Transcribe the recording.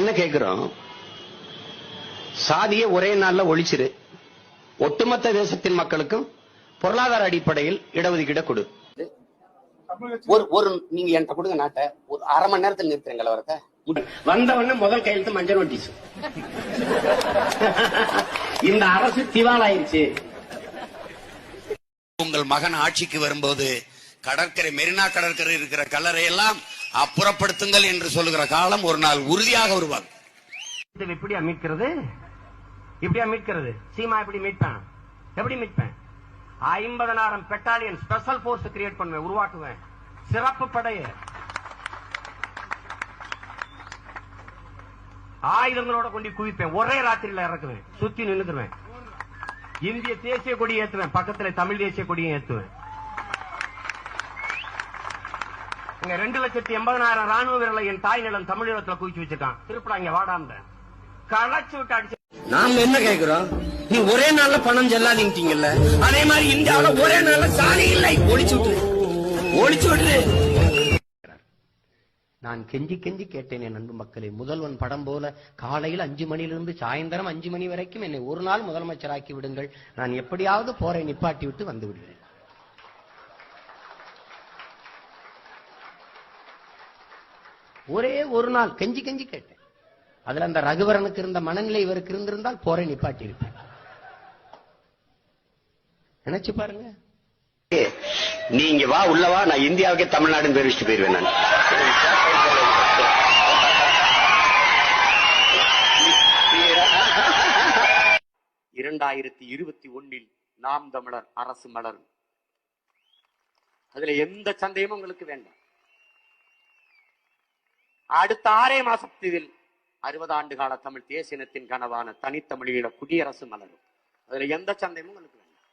என்ன கேக்குறோம்? சாதியை ஒரே நாள்ல ஒழிச்சிரு. ஒட்டுமொத்த தேசத்தின் மக்களுக்கும் பொருளாதார அடிப்படையில் இடஒதுக்கீட கொடு. ஒரு ஒரு நீங்க என்கிட்ட கொடுங்க நாட்டை. ஒரு அரை மணி நேரத்தில் நிறுத்துறேன் கலவரத்தை. வந்தவொடனே முதல் கையெழுத்து மஞ்சள் நோட்டீஸ். இந்த அரசு திவாலாயிருச்சு. உங்கள் மகன் ஆட்சிக்கு வரும்போது கடற்கரை மெரினா கடற்கரை இருக்கிற கல்லறை எல்லாம் அப்புறப்படுத்துங்கள் என்று சொல்லுகிற காலம் ஒரு நாள் உறுதியாக வருவாங்க இப்படியா மீட்கிறது இப்படியா மீட்கிறது சீமா எப்படி மீட்பேன்? எப்படி மீட்பேன்? ஐம்பதனாயிரம் பெட்டாலியன் ஸ்பெஷல் போர்ஸ் கிரியேட் பண்ணுவேன் உருவாக்குவேன். சிறப்பு படைய. ஆயுதங்களோட கொண்டு குவிப்பேன். ஒரே ராத்திரியில இறக்குவேன். சுத்தி நின்னுக்குவேன் இந்திய தேசிய கொடி ஏத்துவேன். பக்கத்துல தமிழ் தேசிய கொடியும் ஏத்துவேன். ரெண்டு லட்சத்தி எண்பதனாயிரம் ராணுவ வீரர்களை என் தாய் நிலம் தமிழகத்துல குவிச்சு வச்சிருக்கான். திருப்படா இங்க வாடாம களைச்சு விட்டு அடிச்சு. நாம என்ன கேக்குறோம்? நீ ஒரே நாள்ல பணம் செல்லாதீங்கல்ல அதே மாதிரி இந்தியாவுல ஒரே நாள்ல சாதி இல்லை. ஒழிச்சு விட்டு ஒழிச்சு விட்டு நான் கெஞ்சி கெஞ்சி கேட்டேன் என் அன்பு மக்களே. முதல்வன் படம் போல காலையில் அஞ்சு மணியிலிருந்து சாயந்தரம் அஞ்சு மணி வரைக்கும் என்னை ஒரு நாள் முதலமைச்சராக்கி விடுங்கள். நான் எப்படியாவது போரை நிப்பாட்டி விட்டு வந்து விடுவேன் ஒரே ஒரு நாள் கெஞ்சி கெஞ்சி கேட்டேன். அதுல அந்த ரகுவரனுக்கு இருந்த மனநிலை இவருக்கு இருந்திருந்தால் போரை நிப்பாட்டி இருப்பேன் நினைச்சு பாருங்க. நீங்க வா உள்ள வா நான் இந்தியாவுக்கே தமிழ்நாடுன்னு பேர் வச்சுட்டு போயிருவேன் நான். இரண்டாயிரத்தி இருபத்தி ஒன்னில் நாம் தமிழர் அரசு மலரும். அதுல எந்த சந்தேகமும் உங்களுக்கு வேண்டாம். அடுத்த ஆறே மாசத்தில் அறுபது ஆண்டு கால தமிழ் தேசியனத்தின் கனவான தனித்தமிழீழ குடியரசு மலரும். அதுல எந்த சந்தேகமும் உங்களுக்கு